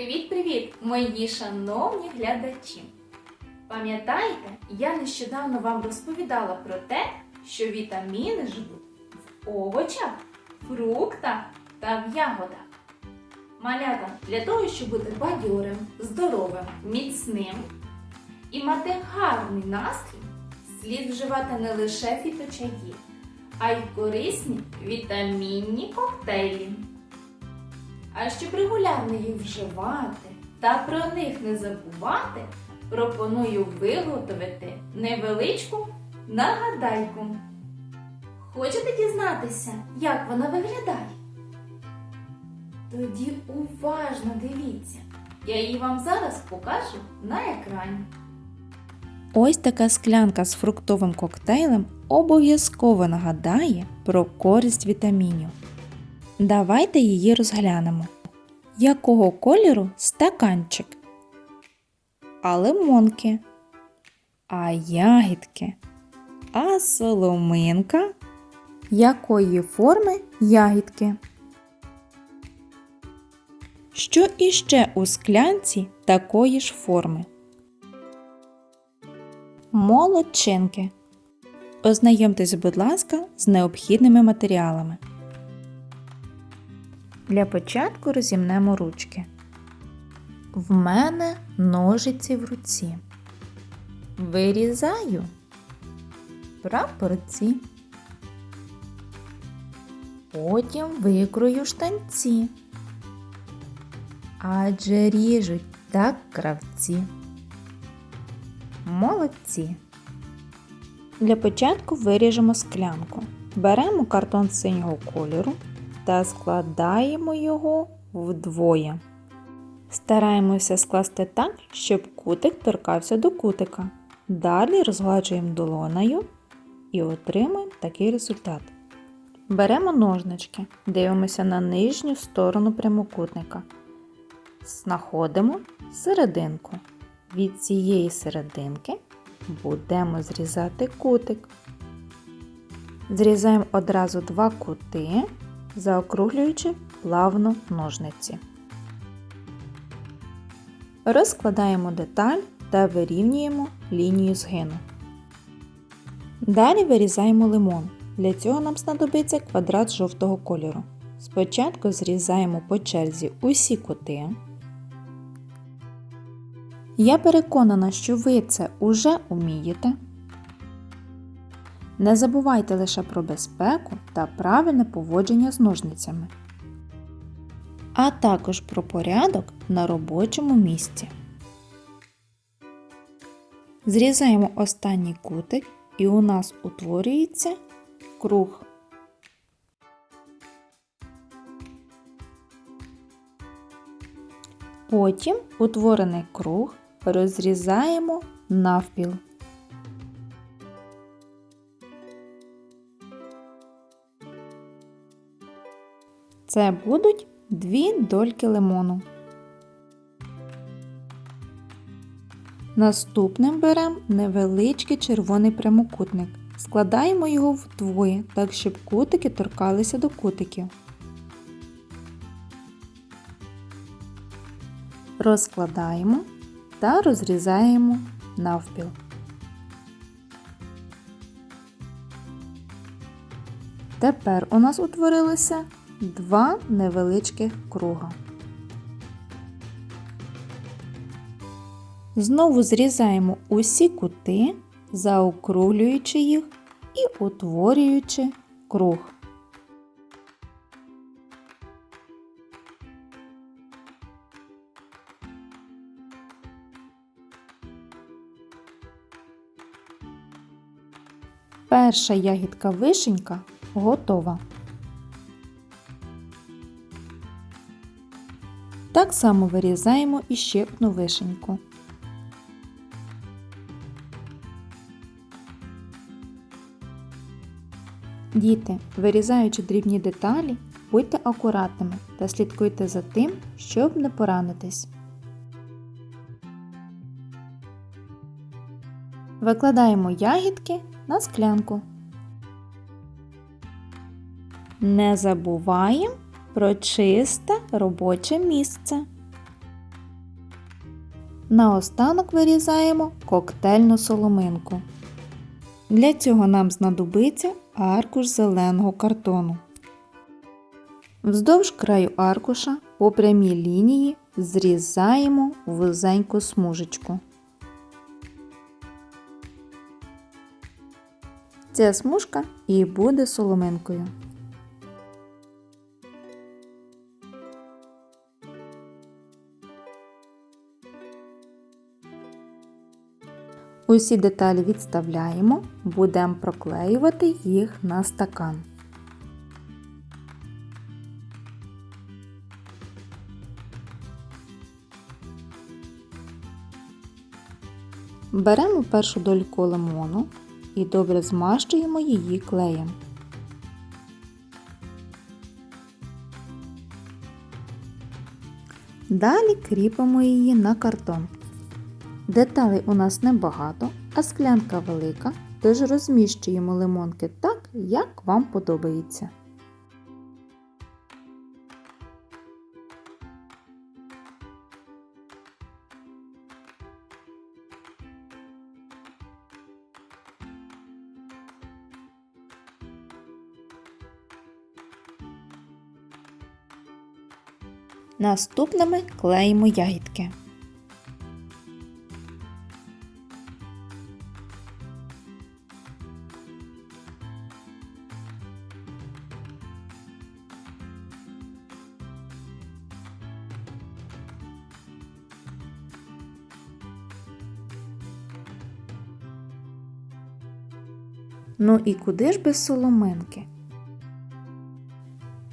Привіт-привіт, мої шановні глядачі! Пам'ятаєте, я нещодавно вам розповідала про те, що вітаміни живуть в овочах, фруктах та в ягодах. Малята, для того, щоб бути бадьорим, здоровим, міцним і мати гарний настрій, слід вживати не лише фіточаї, а й корисні вітамінні коктейлі. А щоб регулярно їх вживати та про них не забувати, пропоную виготовити невеличку нагадайку. Хочете дізнатися, як вона виглядає? Тоді уважно дивіться. Я її вам зараз покажу на екрані. Ось така склянка з фруктовим коктейлем обов'язково нагадає про користь вітамінів. Давайте її розглянемо. Якого кольору стаканчик? А лимонки? А ягідки? А соломинка? Якої форми ягідки? Що іще у склянці такої ж форми? Молодчинки. Ознайомтесь, будь ласка, з необхідними матеріалами. Для початку розімнемо ручки. В мене ножиці в руці. Вирізаю прапорці. Потім викрою штанці. Адже ріжуть так кравці. Молодці. Для початку виріжемо склянку. Беремо картон синього кольору та складаємо його вдвоє. Стараємося скласти так, щоб кутик торкався до кутика. Далі розгладжуємо долонею і отримуємо такий результат. Беремо ножнички, дивимося на нижню сторону прямокутника. Знаходимо серединку. Від цієї серединки будемо зрізати кутик. Зрізаємо одразу два кути, заокруглюючи плавно ножниці. Розкладаємо деталь та вирівнюємо лінію згину. Далі вирізаємо лимон. Для цього нам знадобиться квадрат жовтого кольору. Спочатку зрізаємо по черзі усі кути. Я переконана, що ви це уже вмієте. Не забувайте лише про безпеку та правильне поводження з ножницями, а також про порядок на робочому місці. Зрізаємо останній кутик і у нас утворюється круг. Потім утворений круг розрізаємо навпіл. Це будуть дві дольки лимону. Наступним беремо невеличкий червоний прямокутник. Складаємо його вдвоє, так щоб кутики торкалися до кутиків. Розкладаємо та розрізаємо навпіл. Тепер у нас утворилося два невеличких круга. Знову зрізаємо усі кути, заокруглюючи їх і утворюючи круг. Перша ягідка вишенька готова. Так само вирізаємо іще одну вишеньку. Діти, вирізаючи дрібні деталі, будьте акуратними та слідкуйте за тим, щоб не поранитись. Викладаємо ягідки на склянку. Не забуваємо про чисте робоче місце. Наостанок вирізаємо коктейльну соломинку. Для цього нам знадобиться аркуш зеленого картону. Вздовж краю аркуша по прямій лінії зрізаємо вузеньку смужечку. Ця смужка і буде соломинкою. Усі деталі відставляємо, будемо проклеювати їх на стакан. Беремо першу дольку лимону і добре змащуємо її клеєм. Далі кріпимо її на картон. Деталей у нас небагато, а склянка велика, тож розміщуємо лимонки так, як вам подобається. Наступними клеїмо ягідки. Ну і куди ж без соломинки?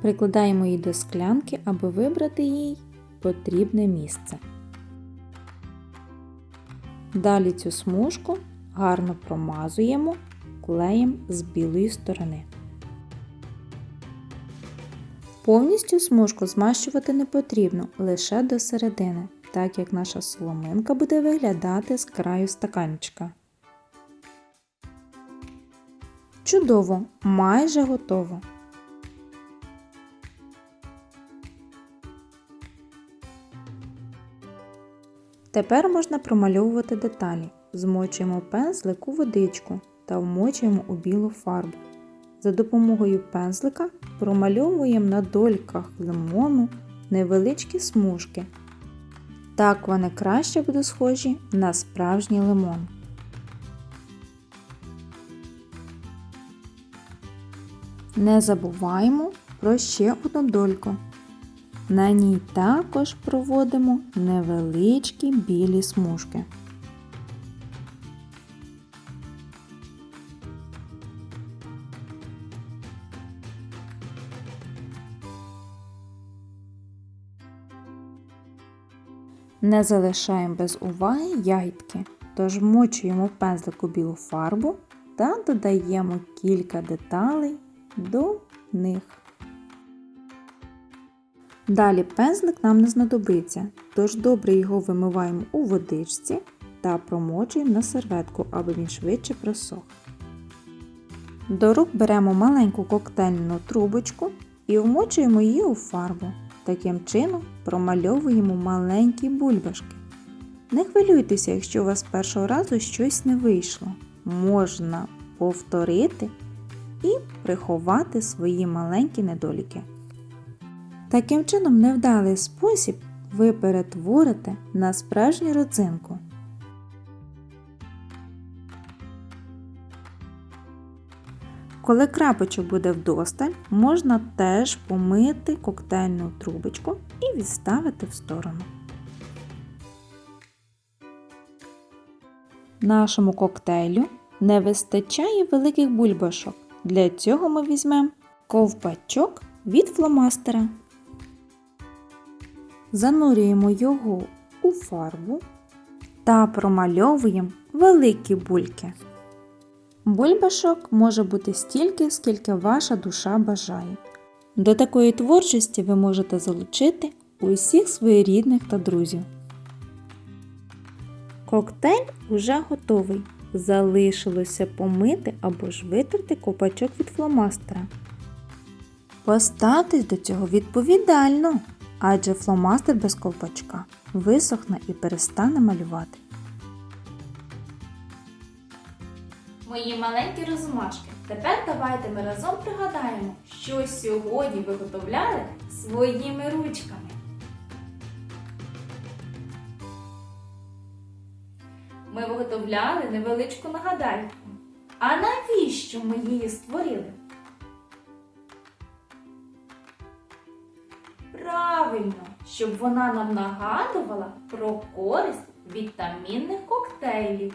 Прикладаємо її до склянки, аби вибрати їй потрібне місце. Далі цю смужку гарно промазуємо клеєм з білої сторони. Повністю смужку змащувати не потрібно лише до середини, так як наша соломинка буде виглядати з краю стаканчика. Чудово, майже готово. Тепер можна промальовувати деталі. Змочуємо пензлик у водичку та вмочуємо у білу фарбу. За допомогою пензлика промальовуємо на дольках лимону невеличкі смужки. Так вони краще будуть схожі на справжній лимон. Не забуваємо про ще одну дольку. На ній також проводимо невеличкі білі смужки. Не залишаємо без уваги ягідки, тож вмочуємо в пензлику білу фарбу та додаємо кілька деталей до них. Далі пензлик нам не знадобиться, тож добре його вимиваємо у водичці та промочуємо на серветку, аби він швидше просох. До рук беремо маленьку коктейльну трубочку і вмочуємо її у фарбу. Таким чином промальовуємо маленькі бульбашки. Не хвилюйтеся, якщо у вас першого разу щось не вийшло. Можна повторити і приховати свої маленькі недоліки. Таким чином, невдалий спосіб ви перетворите на справжню родзинку. Коли крапочок буде вдосталь, можна теж помити коктейльну трубочку і відставити в сторону. Нашому коктейлю не вистачає великих бульбашок. Для цього ми візьмемо ковпачок від фломастера. Занурюємо його у фарбу та промальовуємо великі бульки. Бульбашок може бути стільки, скільки ваша душа бажає. До такої творчості ви можете залучити усіх своєрідних та друзів. Коктейль уже готовий. Залишилося помити або ж витерти копачок від фломастера. Поставтесь до цього відповідально, адже фломастер без ковпачка висохне і перестане малювати. Мої маленькі розумашки. Тепер давайте ми разом пригадаємо, що сьогодні виготовляли своїми ручками. Ми виготовляли невеличку нагадайку. А навіщо ми її створили? Правильно, щоб вона нам нагадувала про користь вітамінних коктейлів.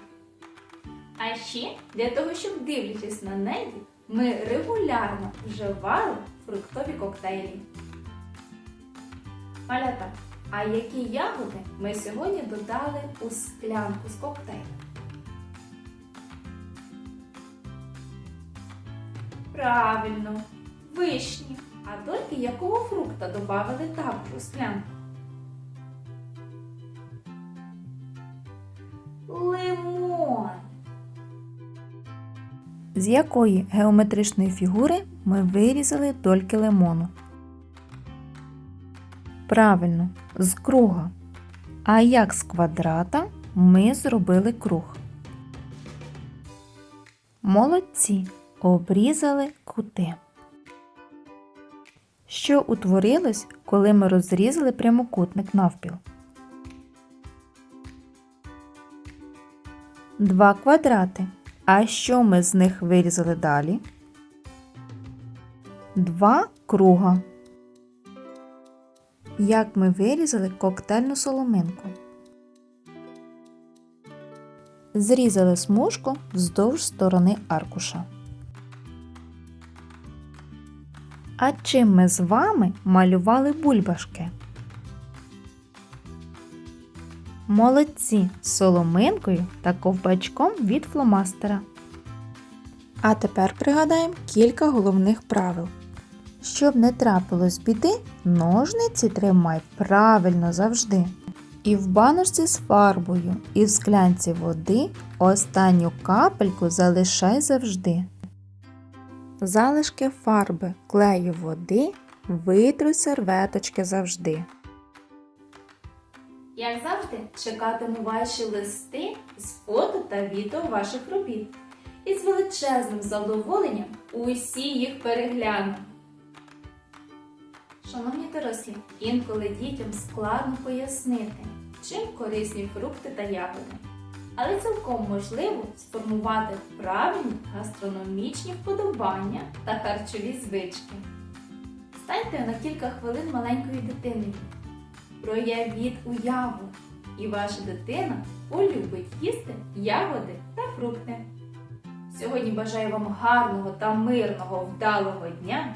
А ще для того, щоб дивлячись на неї, ми регулярно вживали фруктові коктейлі. Малята, а які ягоди ми сьогодні додали у склянку з коктейлем? Правильно, вишні. А тільки якого фрукта додали також у склянку? Лимон. З якої геометричної фігури ми вирізали дольки лимону? Правильно, з круга. А як з квадрата ми зробили круг? Молодці, обрізали кути. Що утворилось, коли ми розрізали прямокутник навпіл? Два квадрати. А що ми з них вирізали далі? Два круга. Як ми вирізали коктейльну соломинку? Зрізали смужку вздовж сторони аркуша. А чим ми з вами малювали бульбашки? Молодці соломинкою та ковпачком від фломастера. А тепер пригадаємо кілька головних правил. Щоб не трапилось біди, ножниці тримай правильно завжди. І в баночці з фарбою, і в склянці води останню капельку залишай завжди. Залишки фарби, клею води витру серветочки завжди. Як завжди, чекатиму ваші листи з фото та відео ваших робіт. І з величезним задоволенням усі їх перегляну. Шановні дорослі, інколи дітям складно пояснити, чим корисні фрукти та ягоди. Але цілком можливо сформувати правильні гастрономічні вподобання та харчові звички. Станьте на кілька хвилин маленькою дитиною. Проявіть уяву, і ваша дитина полюбить їсти ягоди та фрукти. Сьогодні бажаю вам гарного та мирного вдалого дня.